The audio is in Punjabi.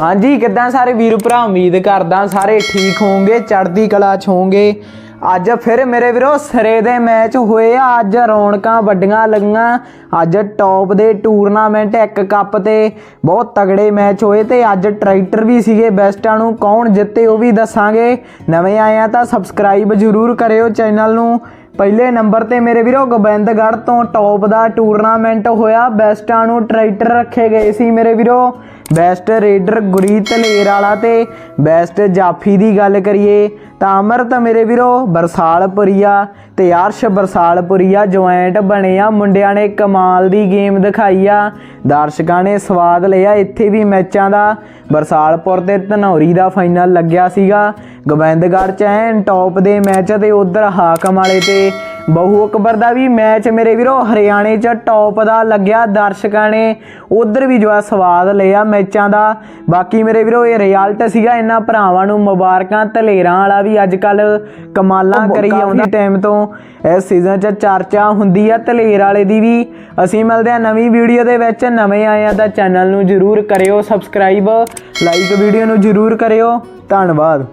ਹਾਂਜੀ, ਕਿੱਦਾਂ ਸਾਰੇ ਵੀਰ ਭਰਾ? ਉਮੀਦ ਕਰਦਾ ਸਾਰੇ ਠੀਕ ਹੋਵੋਗੇ, ਚੜ੍ਹਦੀ ਕਲਾ ਚ ਹੋਵੋਗੇ। ਅੱਜ ਫਿਰ ਮੇਰੇ ਵੀਰੋ ਸਰੇ ਦੇ ਮੈਚ ਹੋਏ ਆ। ਅੱਜ ਰੌਣਕਾਂ ਵੱਡੀਆਂ ਲੱਗੀਆਂ। ਅੱਜ ਟੌਪ ਦੇ ਟੂਰਨਾਮੈਂਟ ਇੱਕ ਕੱਪ ਤੇ ਬਹੁਤ ਤਗੜੇ ਮੈਚ ਹੋਏ ਤੇ ਅੱਜ ਟਰੈਕਟਰ ਵੀ ਸੀਗੇ ਬੈਸਟਾਂ ਨੂੰ। ਕੌਣ ਜਿੱਤੇ ਉਹ ਵੀ ਦੱਸਾਂਗੇ। ਨਵੇਂ ਆਏ ਆ ਤਾਂ ਸਬਸਕ੍ਰਾਈਬ ਜ਼ਰੂਰ ਕਰਿਓ ਚੈਨਲ ਨੂੰ। ਪਹਿਲੇ ਨੰਬਰ ਤੇ ਮੇਰੇ ਵੀਰੋ ਗੋਬਿੰਦਗੜ੍ਹ ਤੋਂ ਟੌਪ ਦਾ ਟੂਰਨਾਮੈਂਟ ਹੋਇਆ। ਬੈਸਟਾਂ ਨੂੰ ਟਰੈਕਟਰ ਰੱਖੇ ਗਏ ਸੀ ਮੇਰੇ ਵੀਰੋ। ਬੈਸਟ ਰੇਡਰ ਗੁਰੀਤ ਲੇਰ ਵਾਲਾ ਤੇ ਬੈਸਟ ਜਾਫੀ ਦੀ ਗੱਲ ਕਰੀਏ ਤਾਂ ਅਮਰਤ ਮੇਰੇ ਵੀਰੋ, ਬਰਸਾਲਪੁਰੀਆ ਤੇ ਅਰਸ਼ ਬਰਸਾਲਪੁਰੀਆ ਜੁਆਇੰਟ ਬਣੇ ਆ। ਮੁੰਡਿਆਂ ਨੇ ਕਮਾਲ ਦੀ ਗੇਮ ਦਿਖਾਈ ਆ। ਦਰਸ਼ਕਾਂ ਨੇ ਸਵਾਦ ਲਿਆ। ਇੱਥੇ ਵੀ ਮੈਚਾਂ ਦਾ ਬਰਸਾਲਪੁਰ ਤੇ ਧਨੌਰੀ ਦਾ ਫਾਈਨਲ ਲੱਗਿਆ ਸੀਗਾ। ਗੋਬਿੰਦਗੜ੍ਹ ਚ ਐਨ ਟੌਪ ਦੇ ਮੈਚ ਤੇ ਉਧਰ ਹਾਕਮ ਵਾਲੇ ਤੇ ਬਹੁ ਅਕਬਰ ਦਾ ਵੀ ਮੈਚ ਮੇਰੇ ਵੀਰੋ ਹਰਿਆਣੇ ਚ ਟੌਪ ਦਾ ਲੱਗਿਆ ਦਰਸ਼ਕਾਂ ਨੇ। ਉਧਰ ਵੀ ਜੋ ਆ ਸਵਾਦ ਲਿਆ ਮੈਚਾਂ ਦਾ। ਬਾਕੀ ਮੇਰੇ ਵੀਰੋ ਇਹ ਰਿਜ਼ਲਟ ਸੀਗਾ ਇਹਨਾਂ ਭਰਾਵਾਂ ਨੂੰ ਮੁਬਾਰਕਾਂ ਧਲੇਰਾਂ ਵਾਲਾ ਵੀ ਅੱਜ ਕੱਲ ਕਮਾਲਾਂ ਕਰੀ ਆਉਂਦਾ। ਟਾਈਮ ਤੋਂ ਇਸ ਸੀਜ਼ਨ 'ਚ ਚਰਚਾ ਹੁੰਦੀ ਆ ਧਲੇਰ ਵਾਲੇ ਦੀ ਵੀ। ਅਸੀਂ ਮਿਲਦੇ ਆ ਨਵੀਂ ਵੀਡੀਓ ਦੇ ਵਿੱਚ। ਨਵੇਂ ਆਏ ਆ ਤਾਂ ਚੈਨਲ ਨੂੰ ਜਰੂਰ ਕਰਿਓ ਸਬਸਕ੍ਰਾਈਬ ਲਾਈਕ ਵੀਡੀਓ ਨੂੰ ਜਰੂਰ ਕਰਿਓ। ਧੰਨਵਾਦ।